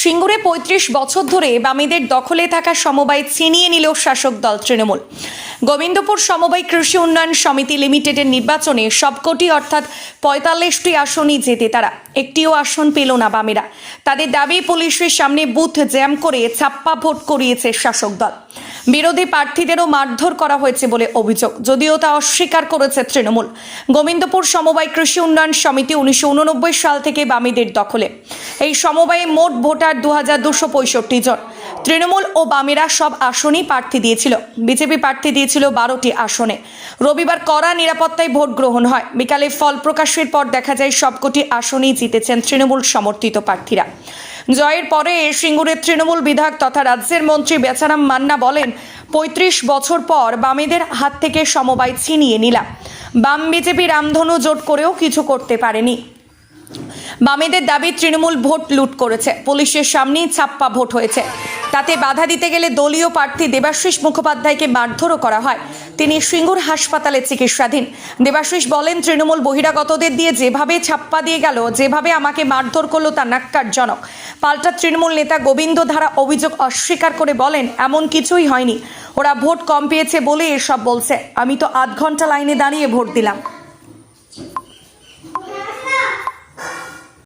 সিঙ্গুরে পঁয়ত্রিশ বছর ধরে বামেদের দখলে থাকা সমবায় ছিনিয়ে নিল শাসক দল তৃণমূল। গোবিন্দপুর সমবায় কৃষি উন্নয়ন সমিতি লিমিটেডের নির্বাচনে সবকটি অর্থাৎ পঁয়তাল্লিশটি আসনই জেতে তারা। একটিও আসন পেল না বামেরা। তাদের দাবি, পুলিশের সামনে বুথ জ্যাম করে ছাপ্পা ভোট করিয়েছে শাসক দল। বিরোধী প্রার্থীদেরও মারধর করা হয়েছে বলে অভিযোগ, যদিও তা অস্বীকার করেছে তৃণমূল। গোবিন্দপুর সমবায় কৃষি উন্নয়ন সমিতি উনিশশো উননব্বই সাল থেকে বামেদের দখলে। এই সমবায়ে মোট ভোটার দু জন। তৃণমূল ও বামেরা সব আসনই প্রার্থী দিয়েছিল। বিজেপি প্রার্থী দিয়েছিল বারোটি আসনে। রবিবার কড়া নিরাপত্তায় ভোট গ্রহণ হয়। বিকালে ফল প্রকাশের পর দেখা যায় সবকটি আসনেই জিতেছেন তৃণমূল সমর্থিত প্রার্থীরা। জয়ের পরে সিঙ্গুরের তৃণমূল বিধায়ক তথা রাজ্যের মন্ত্রী বেচারাম মান্না বলেন, পঁয়ত্রিশ বছর পর বামেদের হাত থেকে সমবায় ছিনিয়ে নিলাম। বাম বিজেপি রামধনু জোট করেও কিছু করতে পারেনি। বামেদের দাবি তৃণমূল ভোট লুট করেছে। পুলিশের সামনেই ছাপ্পা ভোট হয়েছে। তাতে বাধা দিতে গেলে দলীয় প্রার্থী দেবাশিস মুখোপাধ্যায়কে মারধরও করা হয়। তিনি সিঙ্গুর হাসপাতালে চিকিৎসাধীন। দেবাশিস বলেন, তৃণমূল বহিরাগতদের দিয়ে যেভাবে ছাপ্পা দিয়ে গেল, যেভাবে আমাকে মারধর করল তা নাক্কারজনক পাল্টা তৃণমূল নেতা গোবিন্দ ধারা অভিযোগ অস্বীকার করে বলেন, এমন কিছুই হয়নি। ওরা ভোট কম পেয়েছে বলে এসব বলছে। আমি তো আধ ঘণ্টা লাইনে দাঁড়িয়ে ভোট দিলাম।